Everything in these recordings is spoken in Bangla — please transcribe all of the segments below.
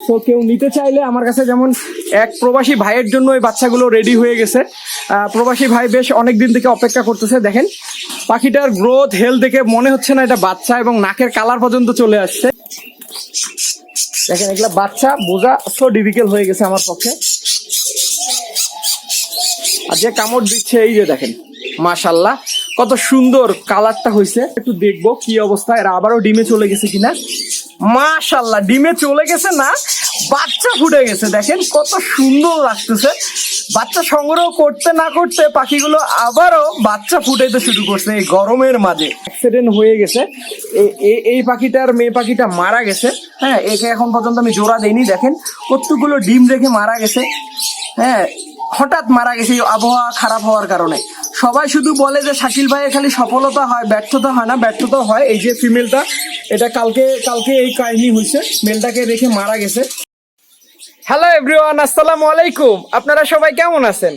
তো কেউ নিতে চাইলে আমার কাছে যেমন এক প্রবাসী ভাইয়ের জন্য এই বাচ্চাগুলো রেডি হয়ে গেছে। প্রবাসী ভাই বেশ অনেক দিন থেকে অপেক্ষা করতেছে, দেখেন। পাখিটার গ্রোথ হেলথ দেখে মনে হচ্ছে না এটা বাচ্চা এবং নাকের কালার পর্যন্ত চলে আসছে। দেখেন, এগুলা বাচ্চা, বোঝা সো ডিফিকাল্ট হয়ে গেছে আমার পক্ষে। আর যে কামড় দিচ্ছে, এই যে দেখেন মাশাল্লাহ কত সুন্দর কালারটা হয়েছে একটু দেখব কি অবস্থা, এরা আবারও ডিমে চলে গেছে কিনা। মাশাল্লাহ ডিমে চলে গেছে না, বাচ্চা ফুটে গেছে, দেখেন কত সুন্দর লাগতেছে। বাচ্চা সংগ্রহ করতে না করতে পাখিগুলো আবারও বাচ্চা ফুটাইতে শুরু করছে এই গরমের মাঝে। অ্যাক্সিডেন্ট হয়ে গেছে। এই পাখিটার মেয়ে পাখিটা মারা গেছে। হ্যাঁ একে এখন পর্যন্ত আমি জোড়া দেইনি, দেখেন। কতগুলো ডিম রেখে মারা গেছে। হ্যাঁ হঠাৎ মারা গেছে আবহাওয়া খারাপ হওয়ার কারণে। সবাই শুধু বলে যে শাকিল ভাইয়ের খালি সফলতা হয়, ব্যর্থতা হয় না, ব্যর্থতা হয় এই যে ফিমেলটা এটা কালকে কালকে এই কাহিনী হয়েছে মেলটাকে রেখে মারা গেছে। হ্যালো এভরিওয়ান আসসালামু আলাইকুম। আপনারা সবাই কেমন আছেন?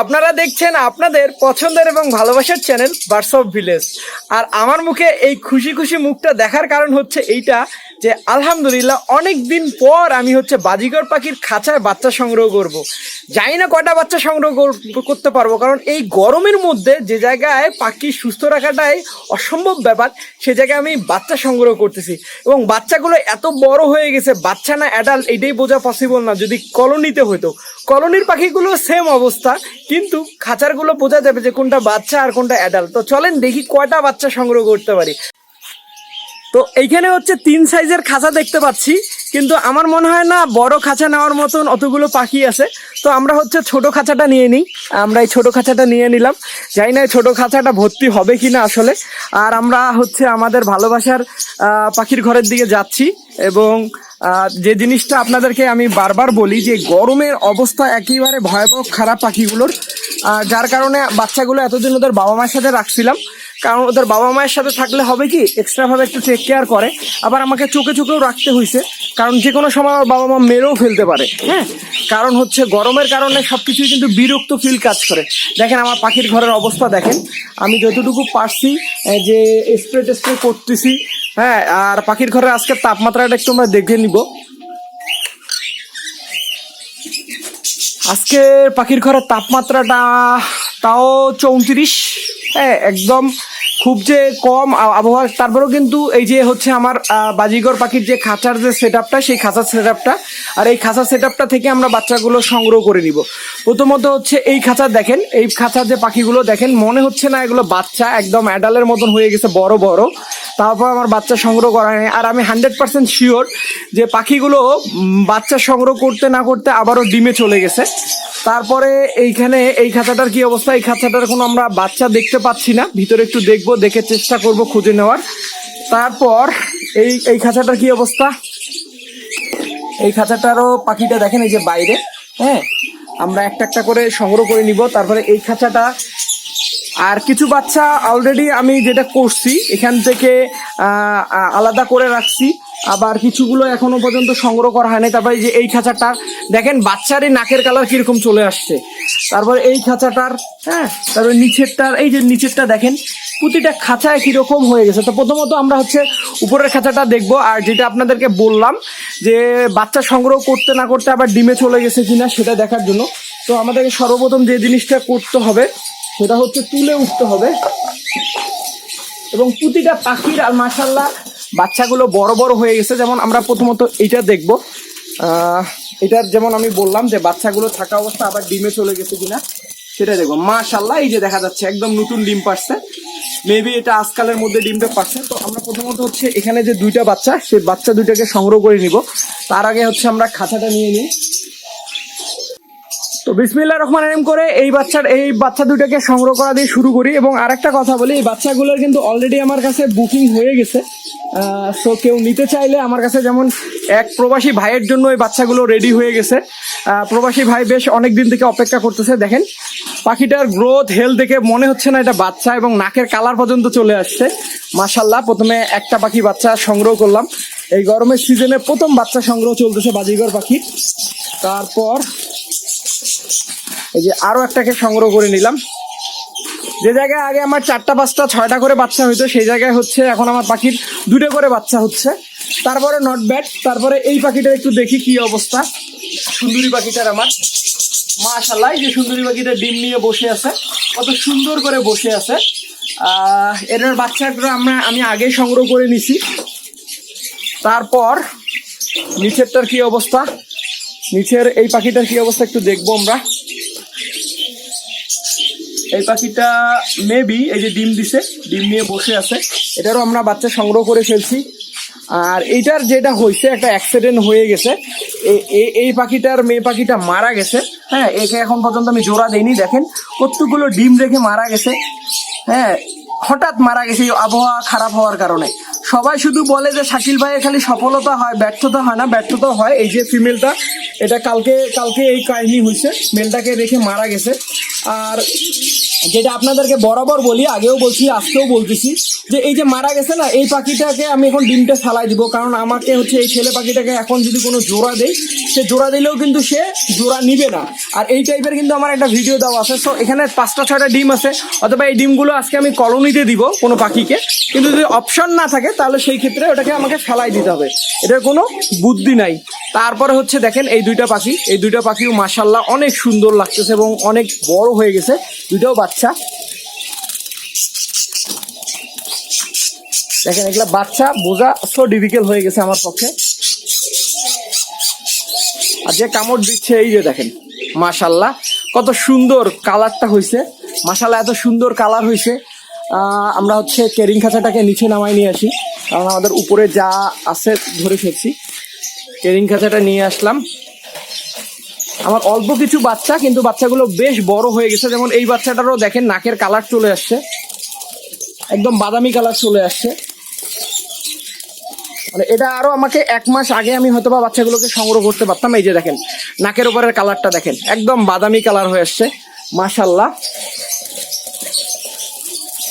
আপনারা দেখছেন আপনাদের পছন্দের এবং ভালোবাসার চ্যানেল বার্স অফ ভিলেজ আর আমার মুখে এই খুশি খুশি মুখটা দেখার কারণ হচ্ছে এইটা যে আলহামদুলিল্লাহ অনেক দিন পর আমি হচ্ছে বাজিগর পাখির খাঁচায় বাচ্চা সংগ্রহ করব। জানি না কয়টা বাচ্চা সংগ্রহ কর- করতে পারব, কারণ এই গরমের মধ্যে যে জায়গায় পাখি সুস্থ রাখাটাই অসম্ভব ব্যাপার, সে জায়গায় আমি বাচ্চা সংগ্রহ করতেছি। এবং বাচ্চাগুলো এত বড় হয়ে গেছে, বাচ্চা না অ্যাডাল্ট এটাই বোঝা পসিবল না। যদি কলোনিতে হতো কলোনির পাখিগুলো সেম অবস্থা, কিন্তু খাঁচারগুলো বোঝা যাবে যে কোনটা বাচ্চা আর কোনটা অ্যাডাল্ট তো চলেন দেখি কয়টা বাচ্চা সংগ্রহ করতে পারি। তো এইখানে হচ্ছে তিন সাইজের খাঁচা দেখতে পাচ্ছি, কিন্তু আমার মনে হয় না বড় খাঁচা নেওয়ার মতন অতগুলো পাখি আছে। তো আমরা হচ্ছে ছোট খাঁচাটা নিয়ে নিই। আমরা এই ছোটো খাঁচাটা নিয়ে নিলাম। যাই না ছোট খাঁচাটা ভর্তি হবে কি না আসলে। আর আমরা হচ্ছে আমাদের ভালোবাসার পাখির ঘরের দিকে যাচ্ছি। এবং যে জিনিসটা আপনাদেরকে আমি বারবার বলি যে গরমের অবস্থা একেবারে ভয়াবহ খারাপ পাখিগুলোর যার কারণে বাচ্চাগুলো এতদিন ওদের বাবা মায়ের সাথে রাখছিলাম। কারণ ওদের বাবা মায়ের সাথে থাকলে হবে কি এক্সট্রাভাবে একটু টেক কেয়ার করে। আবার আমাকে চোখে চোখেও রাখতে হয়েছে কারণ যে কোনো সময় আমার বাবা মা মেরেও ফেলতে পারে হ্যাঁ? কারণ হচ্ছে গরমের কারণে সব কিছুই কিন্তু বিরক্ত ফিল কাজ করে। দেখেন আমার পাখির ঘরের অবস্থা দেখেন। আমি যতটুকু পারছি যে স্প্রে টেস্প্রে করতেছি হ্যাঁ? আর পাখির ঘরের আজকে তাপমাত্রাটা একটু আমরা দেখে নিব। আজকে পাখির ঘরের তাপমাত্রাটা তাও চৌত্রিশ। হ্যাঁ একদম খুব যে কম আবহাওয়া, তারপরেও কিন্তু এই যে হচ্ছে আমার বাজিগর পাখির যে খাঁচার যে সেট আপটা সেই খাঁচার সেট আপটা আর এই খাঁচার সেট আপটা থেকে আমরা বাচ্চাগুলো সংগ্রহ করে নিব। প্রথমত হচ্ছে এই খাঁচা দেখেন, এই খাঁচার যে পাখিগুলো দেখেন, মনে হচ্ছে না এগুলো বাচ্চা, একদম অ্যাডালের মতন হয়ে গেছে, বড় বড়। তারপর আমার বাচ্চা সংগ্রহ করা হয়নি, আর আমি হান্ড্রেড পার্সেন্ট শিওর যে পাখিগুলো বাচ্চা সংগ্রহ করতে না করতে আবারও ডিমে চলে গেছে। তারপরে এইখানে এই খাঁচাটার কি অবস্থা? এই খাঁচাটার কোনো আমরা বাচ্চা দেখতে পাচ্ছি না, ভিতরে একটু দেখব। দেখে চেষ্টা করব খুঁজে নেওয়ার। তারপর এই এই খাঁচাটার কি অবস্থা? এই খাঁচাটারও পাখিটা দেখেন, এই যে বাইরে হ্যাঁ? আমরা একটা একটা করে সংগ্রহ করে নিব। তারপরে এই খাঁচাটা, আর কিছু বাচ্চা অলরেডি আমি যেটা করছি, এখান থেকে আলাদা করে রাখছি। আবার কিছুগুলো এখনও পর্যন্ত সংগ্রহ করা হয়নি। তারপরে এই যে এই খাঁচাটা, দেখেন, বাচ্চারই নাকের কালার কীরকম চলে আসছে। তারপর এই খাঁচাটার হ্যাঁ? তারপরে নিচেরটার, এই যে নিচেরটা দেখেন প্রতিটা খাঁচায় কীরকম হয়ে গেছে? তো প্রথমত আমরা হচ্ছে উপরের খাঁচাটা দেখব, আর যেটা আপনাদেরকে বললাম যে বাচ্চা সংগ্রহ করতে না করতে আবার ডিমে চলে গেছে কিনা সেটা দেখার জন্য। তো আমাদেরকে সর্বপ্রথম যে জিনিসটা করতে হবে, সেটা হচ্ছে তুলে উঠতে হবে। এবং প্রতিটা পাখির আর মাসাল্লাহ বাচ্চাগুলো বড় বড় হয়ে গেছে। যেমন আমরা প্রথমত এটা দেখব। এটার যেমন আমি বললাম যে বাচ্চাগুলো থাকা অবস্থা আবার ডিমে চলে গেছে কিনা। সেটা দেখব। মাশাল্লাহ এই যে দেখা যাচ্ছে, একদম নতুন ডিম পারছে। মেবি এটা আজকালের মধ্যে ডিমটা পারছে। তো আমরা প্রথমত হচ্ছে এখানে যে দুইটা বাচ্চা, সেই বাচ্চা দুইটাকে সংগ্রহ করে নিব। তার আগে হচ্ছে আমরা খাঁচাটা নিয়ে নিই। তো বিসমিল্লা রহমান রহিম করে এই বাচ্চার, এই বাচ্চা দুটাকে সংগ্রহ করা দিয়ে শুরু করি। এবং আরেকটা কথা বলি, এই বাচ্চাগুলোর কিন্তু অলরেডি আমার কাছে বুকিং হয়ে গেছে। সো কেউ নিতে চাইলে আমার কাছে যেমন এক প্রবাসী ভাইয়ের জন্য এই বাচ্চাগুলো রেডি হয়ে গেছে। প্রবাসী ভাই বেশ অনেক দিন থেকে অপেক্ষা করতেছে, দেখেন। পাখিটার গ্রোথ হেলথ দেখে মনে হচ্ছে না এটা বাচ্চা এবং নাকের কালার পর্যন্ত চলে আসছে। মাশাল্লাহ প্রথমে একটা পাখি বাচ্চা সংগ্রহ করলাম। এই গরমের সিজনে প্রথম বাচ্চা সংগ্রহ চলতেছে বাজিগর পাখি। তারপর এই যে আরও একটাকে সংগ্রহ করে নিলাম। যে জায়গায় আগে আমার চারটা, পাঁচটা, ছয়টা করে বাচ্চা হইতো, সেই জায়গায় হচ্ছে এখন আমার পাখির দুটো করে বাচ্চা হচ্ছে। তারপরে নট ব্যাড তারপরে এই পাখিটার একটু দেখি কি অবস্থা। সুন্দরী পাখিটার আমার। মাশাল্লাহ যে সুন্দরী পাখিটা ডিম নিয়ে বসে আছে। কত সুন্দর করে বসে আছে। এটার বাচ্চাগুলো আমরা, আমি আগে সংগ্রহ করে নিছি। তারপর নিচেরটার কি অবস্থা? নিচের এই পাখিটার কি অবস্থা একটু দেখব আমরা। এই পাখিটা মেবি এই যে ডিম দিছে, ডিম নিয়ে বসে আছে। এটারও আমরা বাচ্চা সংগ্রহ করে ফেলছি। আর এইটার যেটা হয়েছে, একটা অ্যাক্সিডেন্ট হয়ে গেছে। এই পাখিটার মেয়ে পাখিটা মারা গেছে। হ্যাঁ একে এখন পর্যন্ত আমি জোড়া দেইনি, দেখেন। কতগুলো ডিম রেখে মারা গেছে। হ্যাঁ হঠাৎ মারা গেছে আবহাওয়া খারাপ হওয়ার কারণে। সবাই শুধু বলে যে শাকিল ভাইয়ের খালি সফলতা হয়, ব্যর্থতা হয় না, ব্যর্থতা হয় এই যে ফিমেলটা এটা কালকে কালকে এই কাহিনী হয়েছে। মেলটাকে রেখে মারা গেছে। আর যেটা আপনাদেরকে বরাবর বলি, আগেও বলছি, আজকেও বলতেছি, যে এই যে মারা গেছে না, এই পাখিটাকে আমি এখন ডিমটা ফালাই দিব। কারণ আমাকে হচ্ছে এই ছেলে পাখিটাকে এখন যদি কোনো জোড়া দেই, সে জোড়া দিলেও কিন্তু সে জোড়া নিবে না। আর এই টাইপের কিন্তু আমার একটা ভিডিও দেওয়া আছে। তো এখানে পাঁচটা, ছয়টা ডিম আছে। অথবা এই ডিমগুলো আজকে আমি কলোনিতে দিব কোনো পাখিকে। কিন্তু যদি অপশন না থাকে, তাহলে সেই ক্ষেত্রে ওটাকে আমাকে ফেলাই দিতে হবে। এটার কোনো বুদ্ধি নাই। তারপরে হচ্ছে দেখেন, এই দুইটা পাখি, এই দুইটা পাখিও মাসাল্লাহ অনেক সুন্দর লাগতেছে এবং অনেক বড় হয়ে গেছে। দুইটাও বাচ্চা। দেখেন, এগুলা বাচ্চা, বোঝা সো ডিফিকাল্ট হয়ে গেছে আমার পক্ষে। আর যে কামড় দিচ্ছে, এই যে দেখেন মাশাল্লাহ কত সুন্দর কালারটা হয়েছে। মাশাল্লাহ এত সুন্দর কালার হয়েছে। আমরা হচ্ছে কেরিং খাঁচাটাকে নিচে নামাই নিয়ে আসি। কারণ আমাদের উপরে যা আছে ধরে ফেলছি। কেরিং খাঁচাটা নিয়ে আসলাম। আমার অল্প কিছু বাচ্চা, কিন্তু বাচ্চাগুলো বেশ বড় হয়ে গেছে। যেমন এই বাচ্চাটারও দেখেন নাকের কালার চলে আসছে। একদম বাদামি কালার চলে আসছে। মানে এটা আরও আমাকে এক মাস আগে আমি হয়তো বা বাচ্চাগুলোকে সংগ্রহ করতে পারতাম। এই যে দেখেন, নাকের ওপরের কালারটা দেখেন, একদম বাদামি কালার হয়ে আসছে মাশাল্লাহ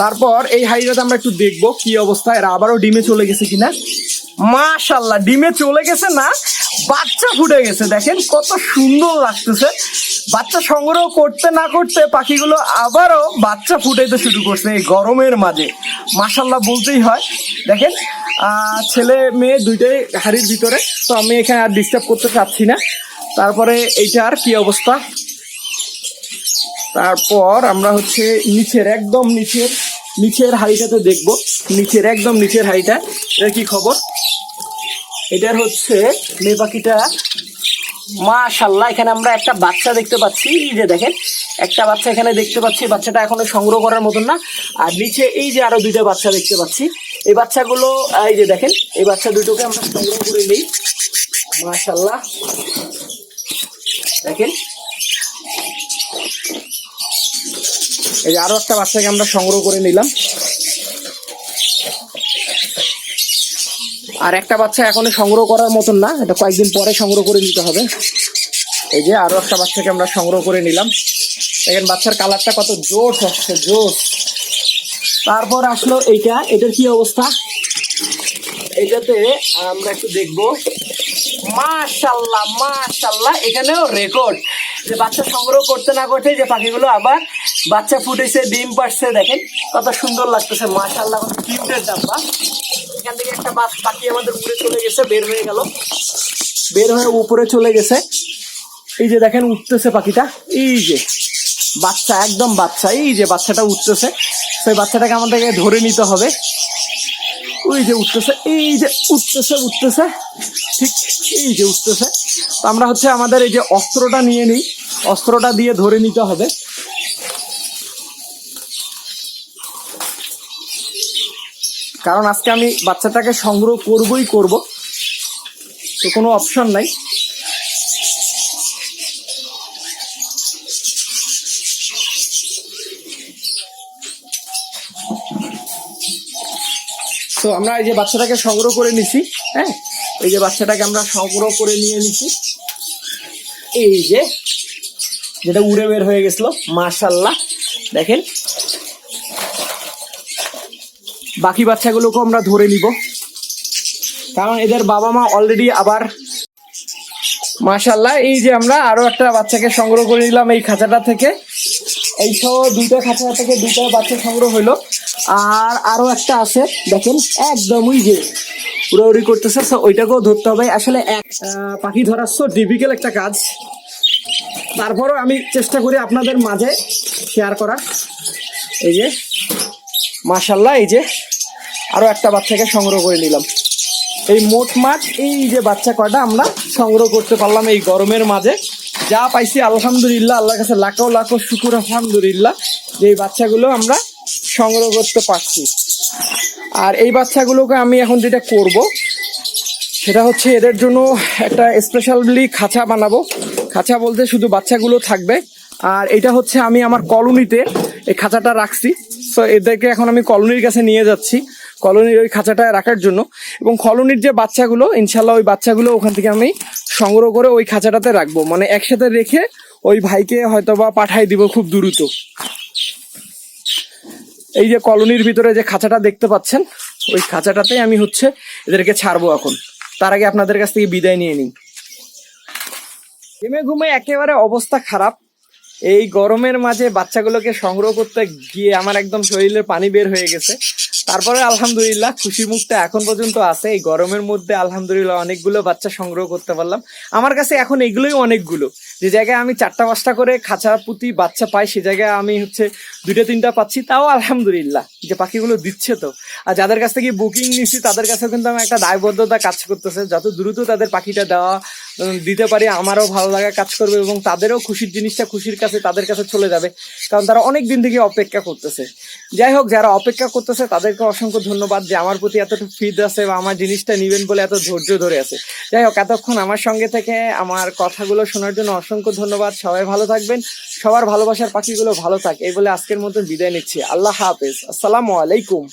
তারপর এই হাইরাতে আমরা একটু দেখব কি অবস্থা। এরা আবারও ডিমে চলে গেছে কিনা। মাশাল্লাহ ডিমে চলে গেছে না, বাচ্চা ফুটে গেছে, দেখেন কত সুন্দর লাগতেছে। বাচ্চা সংগ্রহ করতে না করতে পাখিগুলো আবারও বাচ্চা ফুটাইতে শুরু করছে এই গরমের মাঝে। মাশাল্লাহ বলতেই হয়। দেখেন ছেলে মেয়ে দুইটাই হাড়ির ভিতরে, তো আমি এখানে আর ডিস্টার্ব করতে চাচ্ছি না। তারপরে এইটার কি অবস্থা? তারপর আমরা হচ্ছে নিচের একদম নিচের নিচের হাড়িটাতে দেখব। নিচের একদম নিচের হাড়িটা এটার কি খবর? এটার হচ্ছে মেয়ে পাখিটা। মাশাল্লাহ, এখানে আমরা একটা বাচ্চা দেখতে পাচ্ছি। এই যে দেখেন, একটা বাচ্চা এখানে দেখতে পাচ্ছি। বাচ্চাটা এখনও সংগ্রহ করার মতন না। আর নিচে এই যে আরও দুইটা বাচ্চা দেখতে পাচ্ছি। এই বাচ্চাগুলো, এই যে দেখেন, এই বাচ্চা দুটোকে আমরা সংগ্রহ করে নিই। মাশাল্লাহ। দেখেন। এই যে আরও একটা বাচ্চাকে আমরা সংগ্রহ করে নিলাম। আর একটা বাচ্চা এখনও সংগ্রহ করার মতন না, এটা কয়েকদিন পরে সংগ্রহ করে নিতে হবে। এই যে আরও একটা বাচ্চাকে আমরা সংগ্রহ করে নিলাম। দেখেন বাচ্চার কালারটা কত জোশ আসছে, জোশ। তারপর আসলো এইটা, এটার কি অবস্থা? এটাতে আমরা একটু দেখব। মাশাল্লাহ মাশাল্লাহ, এখানেও রেকর্ড যে বাচ্চা সংগ্রহ করতে না করতে যে পাখিগুলো আবার বাচ্চা ফুটেছে, ডিম পাড়ছে, দেখেন। কত সুন্দর লাগতেছে, মাশাল্লাহ কিউটের ডাব্বা। থেকে একটা বাস- পাখি আমাদের উপরে চলে গেছে, বের হয়ে গেল। বের হয়ে উপরে চলে গেছে। এই যে দেখেন, উঠতেছে পাখিটা। এই যে, বাচ্চা, একদম বাচ্চা। এই যে বাচ্চাটা উঠতেছে, সেই বাচ্চাটাকে আমাদেরকে ধরে নিতে হবে। ওই যে উঠতেছে, এই যে উঠতেছে উঠতেছে। ঠিক এই যে উঠতেছে। তো আমরা হচ্ছে আমাদের এই যে অস্ত্রটা নিয়ে নিই। অস্ত্রটা দিয়ে ধরে নিতে হবে। কারণ আজকে আমি বাচ্চাটাকে সংগ্রহ করবই করব। তো কোনো অপশন নাই। তো আমরা এই যে বাচ্চাটাকে সংগ্রহ করে নিছি হ্যাঁ? এই যে বাচ্চাটাকে আমরা সংগ্রহ করে নিয়ে নিছি। এই যে, যেটা উড়ে বের হয়ে গেছিল মাশাল্লাহ দেখেন বাকি বাচ্চাগুলোকেও আমরা ধরে নিব। কারণ এদের বাবা মা অলরেডি আবার মাশাল্লাহ এই যে আমরা আরও একটা বাচ্চাকে সংগ্রহ করে নিলাম এই খাঁচাটা থেকে। এই সহ দুইটা খাঁচা থেকে দুইটা বাচ্চা সংগ্রহ হইল। আর আরও একটা আছে, দেখেন, একদমই যে উড়াউড়ি করতেছে ওইটাকেও ধরতে হবে। আসলে এক পাখি ধরার সো ডিফিকাল্ট একটা কাজ। তারপরও আমি চেষ্টা করি আপনাদের মাঝে শেয়ার করার। এই যে মাশাল্লাহ এই যে আরও একটা বাচ্চাকে সংগ্রহ করে নিলাম। এই মোট মাছ, এই যে বাচ্চা কয়টা আমরা সংগ্রহ করতে পারলাম এই গরমের মাঝে। যা পাইছি, আলহামদুলিল্লাহ, আল্লাহর কাছে লাখো লাখো শুকুর, আলহামদুলিল্লাহ, যে এই বাচ্চাগুলো আমরা সংগ্রহ করতে পারছি। আর এই বাচ্চাগুলোকে আমি এখন যেটা করব, সেটা হচ্ছে এদের জন্য একটা স্পেশালি খাঁচা বানাবো। খাঁচা বলতে শুধু বাচ্চাগুলো থাকবে। আর এটা হচ্ছে আমি আমার কলোনিতে এই খাঁচাটা রাখছি। তো এদেরকে এখন আমি কলোনির কাছে নিয়ে যাচ্ছি। কলোনির ওই খাঁচাটায় রাখার জন্য। এবং কলোনির যে বাচ্চাগুলো, ইনশাল্লাহ ওই বাচ্চাগুলো ওখান থেকে আমি সংগ্রহ করে ওই খাঁচাটাতে রাখব। মানে একসাথে রেখে ওই ভাইকে হয়তো বা পাঠাই দিব খুব দ্রুত। এই যে কলোনির ভিতরে যে খাঁচাটা দেখতে পাচ্ছেন, ওই খাঁচাটাতে আমি হচ্ছে এদেরকে ছাড়বো এখন। তার আগে আপনাদের কাছ থেকে বিদায় নিয়ে নিই। ঘেমে ঘুমে একেবারে অবস্থা খারাপ। এই গরমের মাঝে বাচ্চাগুলোকে সংগ্রহ করতে গিয়ে আমার একদম শরীরের পানি বের হয়ে গেছে। তারপরে আলহামদুলিল্লাহ খুশি মুখটা এখন পর্যন্ত আছে। এই গরমের মধ্যে আলহামদুলিল্লাহ অনেকগুলো বাচ্চা সংগ্রহ করতে পারলাম। আমার কাছে এখন এগুলোই অনেকগুলো। যে জায়গায় আমি চারটা পাঁচটা করে খাঁচা পুঁতি বাচ্চা পাই, সে জায়গায় আমি হচ্ছে দুইটা, তিনটা পাচ্ছি। তাও আলহামদুলিল্লাহ যে পাখিগুলো দিচ্ছে তো। আর যাদের কাছ থেকে বুকিং নিচ্ছি, তাদের কাছেও কিন্তু আমি একটা দায়বদ্ধতা কাজ করতেছে। যত দ্রুত তাদের পাখিটা দেওয়া দিতে পারি, আমারও ভালো লাগা কাজ করবে এবং তাদেরও খুশির জিনিসটা খুশির কাছে তাদের কাছে চলে যাবে। কারণ তারা অনেক দিন থেকে অপেক্ষা করতেছে। যাই হোক, যারা অপেক্ষা করতেছে, তাদেরকে অসংখ্য ধন্যবাদ যে আমার প্রতি এতটুকু ফিদ আছে বা আমার জিনিসটা নেবেন বলে এত ধৈর্য ধরে আছে। যাই হোক, এতক্ষণ আমার সঙ্গে থেকে আমার কথাগুলো শোনার জন্য অসংখ্য ধন্যবাদ, সবাই ভালো থাকবেন। সবার ভালোবাসার পাখিগুলো ভালো থাক, এই বলে আজকের মতন বিদায় নিচ্ছি। আল্লাহ হাফেজ। আসসালামু আলাইকুম।